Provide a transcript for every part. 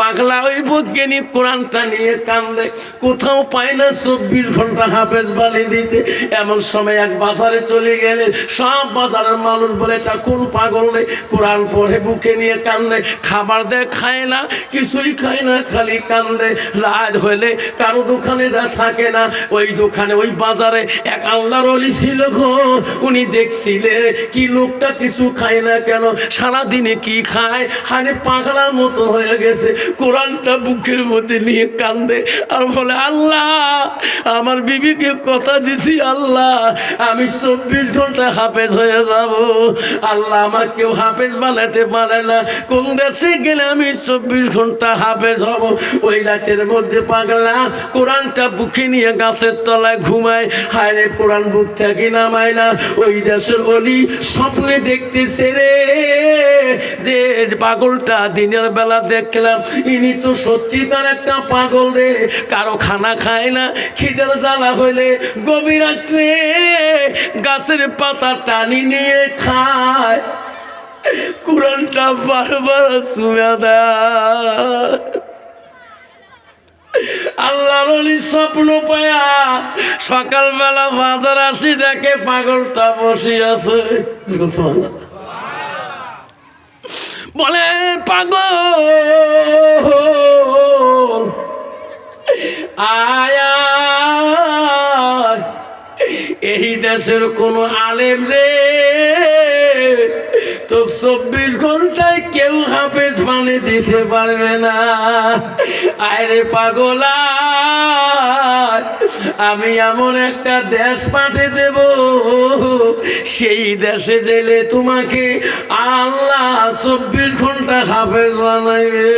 পাগলা ওই বৈজ্ঞানিক কোরআনটা নিয়ে কান্দে। কোথাও পায় না চব্বিশ ঘণ্টা হাফেজ বালি দিতে। এমন সময় এক বাজারে চলে গেলে সব বাজারের মানুষ বলে, এটা কোন পাগল রে? কোরআন পড়ে, বুকে নিয়ে কান্দে। খাবার দেয়, খায় না, কিছুই খায় না, খালি কান্দে। রাত হইলে কারও দোকানে থাকে না। ওই দোকানে, ওই বাজারে এক আল্লাহর অলি ছিল গো। উনি দেখছিলে কি লোকটা কিছু খায় না কেন? সারাদিনে কি খায়? হারে পাগলার মতো হয়ে গেছে, কোরআনটা বুকের মধ্যে নিয়ে কান্দে আর বলে, আল্লাহ, আমার বিবিকে কথা দিছি, আল্লাহ, আমি চব্বিশ ঘণ্টা হাফেজ হয়ে যাব। আল্লাহ আমার কেউ হাফেজ বানাতে পারে না। কোন দেশে গেলে আমি চব্বিশ ঘণ্টা হাফেজ হব? ওই রাতের মধ্যে পাগলা কোরআনটা বুকে নিয়ে গাছের তলায় ঘুমায়। হায় কোরআন বুক থেকে নামায় না। ওই দেশের অলি স্বপ্নে দেখতেছে রে। যে পাগলটা দিনের বেলা দেখলাম, ইনি তো সত্যিকার একটা পাগল রে। কারও খানা খায় না, খিদের জ্বালা হইলে গভীর রাত্রে গাছের পাতা টানি নিয়ে খায়। কোরআনটা বারবার শুনে দেয়। আল্লাহর স্বপ্ন পায়া, সকালবেলা বাজার আসি দেখে পাগলটা বসে আছে। বলে, পাগল, আয়া এই দেশের কোন আলেম রে তো চব্বিশ ঘন্টায় কেউ হাফেজ পানি দিতে পারবে না। আরে পাগলা আমি এমন একটা দেশ পাঠিয়ে দেব, সেই দেশে গেলে তোমাকে আল্লাহ চব্বিশ ঘণ্টা হাফেজ বানাইবে।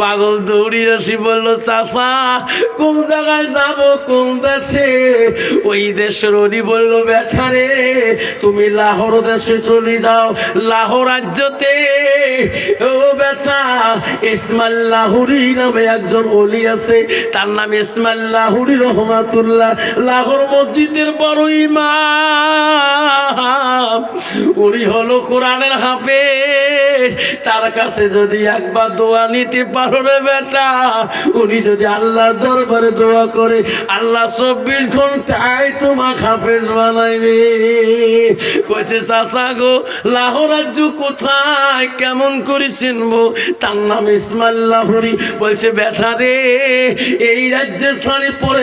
পাগল দৌড়ি আসি বলল চাষা কোন জায়গায় যাব? কোন দেশে? ওই দেশের অলি বলল বেঠারে তুমি লাহোর দেশে চলে যাও। লাহোর রাজ্যতে, ও বেটা ইসমাল লাহুরি নামে একজন অলি আছে। তার নাম ইসমাল লাহুরি রহমাতুল্লাহ, লাহোর মসজিদের বড় ইমাম। উনি হলো কোরআনের হাফেজ। তার কাছে যদি একবার দোয়া নিতে পারো রে বেটা। উনি যদি আল্লাহ দরবারে দোয়া করে, আল্লাহ চব্বিশ ঘন্টায় তোমার হাফেজ বানাইবে। কইছে, চাচা গো, লাহোর রাজ্য কোথায়, কেমন করে চিনবো? তার নাম ইসমাইল লাহোরি। বলছে, বেটা রে, এই রাজ্যের শাড়ি পরে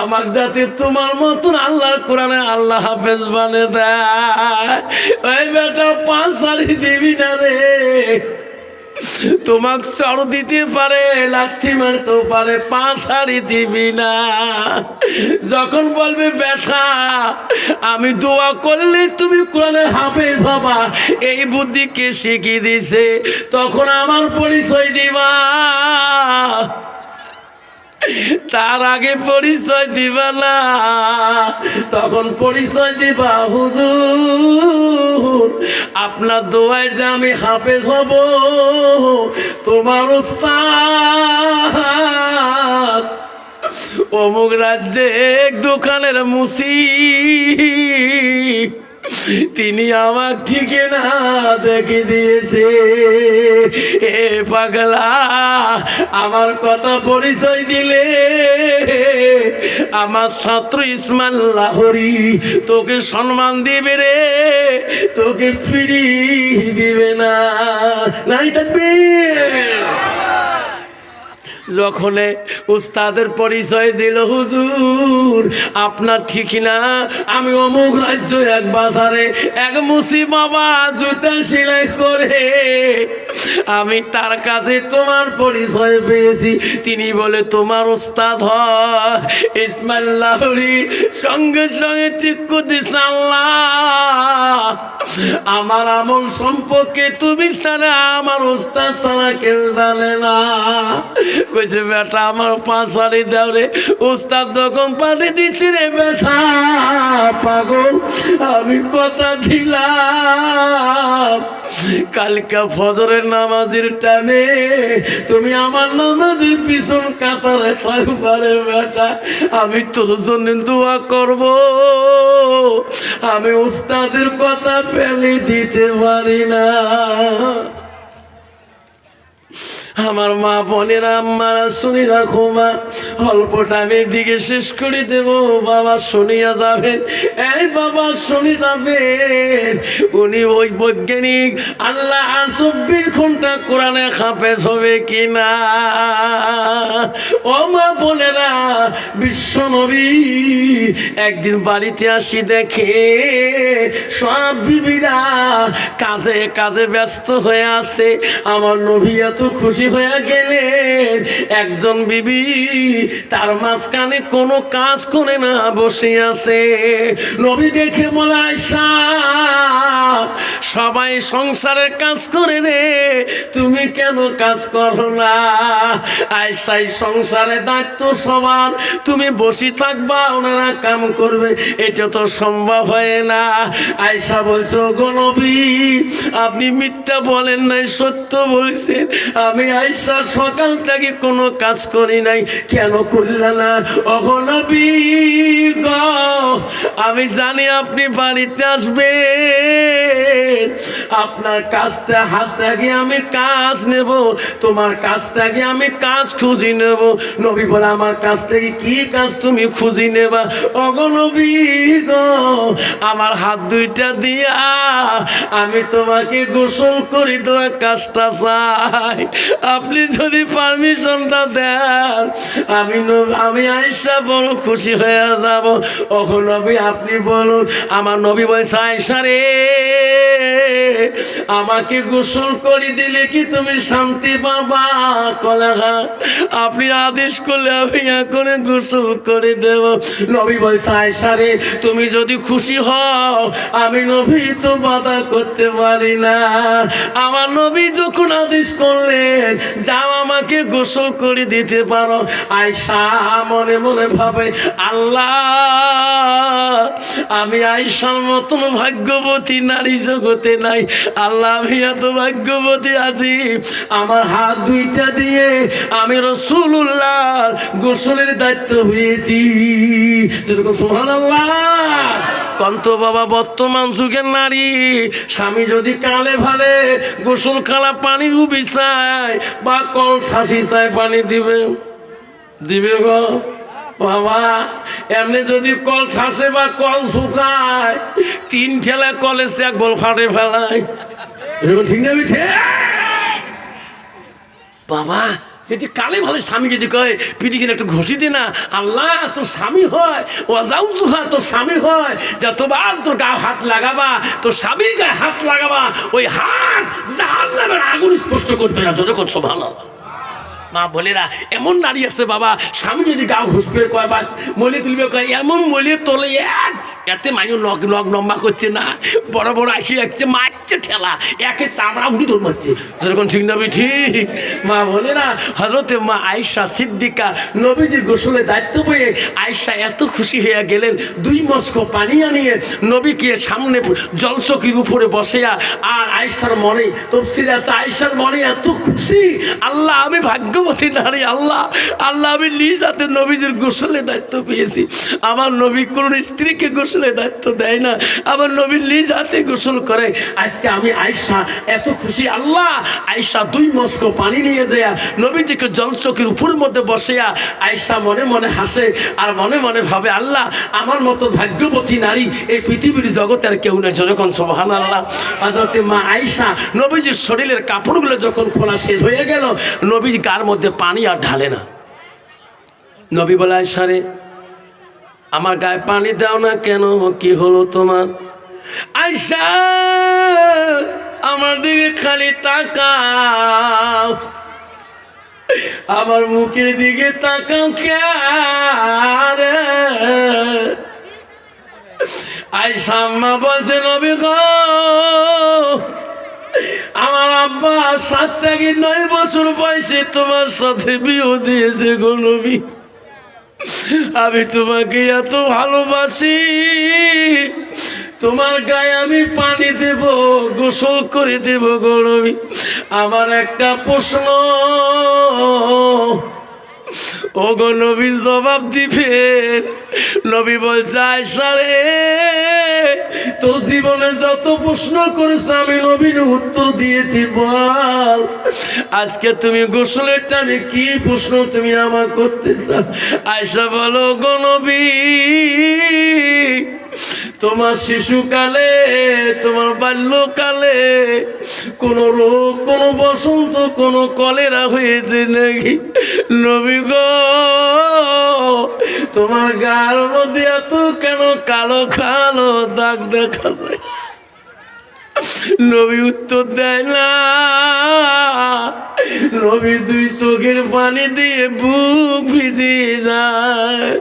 আমার যাতে তোমার মতন আল্লাহর কোরআনে আল্লাহ হাফেজ বানে দেয়। বেটা পাঁচ সারি দিবি না রে। তোমাক চড় দিতে পারে লাথি মারতেও পারে পাঁচ হাড়ি দিবি না। যখন বলবে ব্যথা আমি দোয়া করলে তুমি কোরআনে হাফেজ হবা। এই বুদ্ধি কে শিখিয়ে দিছে তখন আমার পরিচয় দিবা। তার আগে পরিচয় দিবা না। তখন পরিচয় দিবা, হুজুর। আপনার দোয়ায় যে আমি হাফেজ হব, তোমার উস্তাদ। অমুক রাজ্যে এক দোকানের মুসি। তিনি আমার ঠিকানা দেখে দিয়েছে। এ পাগলা, আমার কথা পরিচয় দিলে। আমার ছাত্র ইসমাল লাহরি, তোকে সম্মান দিবে রে, তোকে ফিরি দিবে না। নাই থাকবে যখন উস্তাদের পরিচয় দিল, হুজুর, আপনার ঠিক না। আমি অমুক রাজ্য এক বাজারে এক মুসি বাবা জুতা সেলাই করে। আমি তার কাছে তোমার পরিচয় পেয়েছি। তিনি বলে, তোমার ওস্তাদ হয় ইসমাইল লাহরি সঙ্গে সঙ্গে চিক্কু দিস আমার আমল সম্পর্কে তুমি ছাড়া, আমার ওস্তাদ ছাড়া কেউ জানে না। কইছে, বেটা আমার পাঁচারি দাও রে। ওস্তাদ যখন পানি দিচ্ছি রে, বেটা, পাগল, আমি কথা দিলাম। কালকা ফজরের নামাজের টানে তুমি আমার নামাজের পিছন কাতারে থাকবারে বেটা, আমি তোর জন্য দোয়া করব। আমি উস্তাদের কথা ফেলে দিতে পারি না। আমার মা বোনেরা আম্মারা শুনি রাখো মা। অল্প টাইমের দিকে শেষ করে দেব, বাবা শুনিয়া যাবেন। এই বাবা শুনি যাবেন। উনি ওই বৈজ্ঞানিক, আল্লাহ চব্বিশ ঘণ্টা কোরআনে খাপেজ হবে কিনা? ও মা বোনেরা, বিশ্ব নবী, একদিন বাড়িতে আসি দেখে, সব বিবিরা কাজে কাজে ব্যস্ত হয়ে আছে। আমার নবী এত খুশি হয়ে গেলেন একজন বিবি, তার মাঝখানে কোনো কাজ করে না বসে আছে। নবী দেখে বলে আয়সা সবাই সংসারের কাজ করে রে। তুমি কেন কাজ করো না? আয়সাই সংসারে দায়িত্ব সবার। তুমি বসে থাকবা, ওনারা কাম করবে। এটা তো সম্ভব হয় না। আয়সা বলছো গনবী আপনি মিথ্যা বলেন নাই, সত্য বলছেন। আমি আয়সা সকাল থেকে কোনো কাজ করি নাই। কেন করলা না? অগনবী গ, আমি জানি আপনি বাড়িতে আসবেন। আপনার কাজটা হাত থেকে আমি কাজ নেব। তোমার কাছ থেকে আমি কাজ খুঁজি নেব? নবী বলে, আমার কাছ থেকে কি কাজ তুমি খুঁজি নেবা? অগনবী গ, আমার হাত দুইটা দিয়া আমি তোমাকে গোসল করি দেওয়া কাজটা চাই। আপনি যদি পারমিশনটা দেন, আমি আমি আয়সা বড় খুশি হয়ে যাব। ওগো নবী, আপনি বলুন, আমার নবী বলছে আয়সা রে, আমাকে গোসল করে দিলে কি তুমি শান্তি পাবা? কলেখা আপনি আদেশ করলে আমি এখন গোসল করে দেব। নবী বলছে আয়সা রে, তুমি যদি খুশি হও, আমি নবী তো বাধা করতে পারি না। আমার নবী যখন আদেশ করলেন, যাও আমাকে গোসল করে দিতে পারো। আয়সা মনে মনে ভাবে, আল্লাহ আমি আয়সার মতন ভাগ্যবতী, নারী জগতে নাই। আল্লাহ, আমি এত ভাগ্যবতী আছি। আমার হাত দুইটা দিয়ে আমি রসুল্লাহ গোসলের দায়িত্ব হয়েছি। যেরকম আল্লাহ কন্ত বাবা, বর্তমান যুগের নারী, স্বামী যদি কালে ভালে গোসল খালা পানি উবি চায় বা কল ছাসি চায় পানি দিবে। দিবে গো। বাবা এমনি যদি কল ঠাসে বা কল শুকায়, তিন ঠেলা কলে এক বল ফাটে ফেলায়। ঠিক না বাবা, যদি কালে ভালো স্বামী যদি কয়, পিঠি কিনে একটু ঘষি দে না। আল্লাহ, তোর স্বামী হয় ও যাও তুহা তোর স্বামী হয়। যতবার তোর গা হাত লাগাবা, তোর স্বামীর গায়ে হাত লাগাবা, ওই হাত জাহান নামের আগুন স্পষ্ট করবে না, যতক্ষণ শোভানো মা বোনেরা, এমন নারী আছে বাবা, স্বামী যদি গা ঘুষবে কয় বা মলে তুলবে, কয়, এমন মলি তোলে এক এতে মাইন নগ নগ লম্বা করছে না। বড় বড় আসি একছে মারছে ঠেলা। একে চামড়া উড়ি দৌড় মারছে। যেরকম ঠিক নবী ঠিক মা বলে না হজরতে মা আয়সা সিদ্দিকা নবীজি গোসলে দায়িত্ব পেয়ে আয়সা এত খুশি হয়ে গেলেন, দুই মস্ক পানি আনিয়ে নবীকে সামনে জলচকির উপরে বসেয়া আর আয়সার মনে তফসির আছে আয়সার মনে এত খুশি? আল্লাহ আমি ভাগ্যবতী নারী আল্লাহ। আল্লাহ আমি নিজ হাতে নবীজির গোসলের দায়িত্ব পেয়েছি। আমার নবী কোন স্ত্রীকে গোসলের দায়িত্ব দেয় না। আমার নবী নিজ হাতে গোসল করে। আজকে আমি আয়সা এত খুশি। আল্লাহ আয়সা দুই মস্ক পানি নিয়ে যায়। নবীজিকে জলচকির উপরের মধ্যে বসেয়া আয়সা মনে মনে হাসে আর মনে মনে ভাবে, আল্লাহ, আমার মতো ভাগ্যবতী নারী এই পৃথিবীর জগতে আর কেউ নেই। যখন সোহান আল্লাহ আদতে মা আয়সা নবীজির শরীরের কাপড়গুলো যখন খোলা শেষ হয়ে গেল নবীজি গার মধ্যে পানি আর ঢালে না। নবী বলে আয়সা রে আমার গায়ে পানি দাও না কেন? কি হলো তোমার? আয়সা আমার দিকে খালি তাকাও। আমার মুখের দিকে তাকাও কে? আই সাম্মা বলছে, নবী গো, আমার আব্বা সাত থেকে নয় বছর বয়সে তোমার সাথে বিয়ে দিয়েছে গো নবী। আমি তোমাকে এত ভালোবাসি। তোমার গায়ে আমি পানি দেব, গোসল করে দেব গরমি আমার একটা প্রশ্ন। ও গো নবী, জবাব দিবেন। নবী বলছে, আয়সা রে। তোর জীবনে যত প্রশ্ন করেছ, আমি নবীর উত্তর দিয়েছি, বল। আজকে তুমি গোসলের টানে কি প্রশ্ন তুমি আমার করতে চাও আয়সা বলো, গো নবী, তোমার শিশুকালে, তোমার বাল্যকালে কোন রোগ, কোন বসন্ত, কোন কলেরা হয়েছে নাকি? নবী গো তোমার গার মধ্যে এত কেন কালো কালো দাগ দেখা যায়? নবী উত্তর দেয় না। নবী দুই চোখের পানি দিয়ে বুক ভিজিয়ে যায়।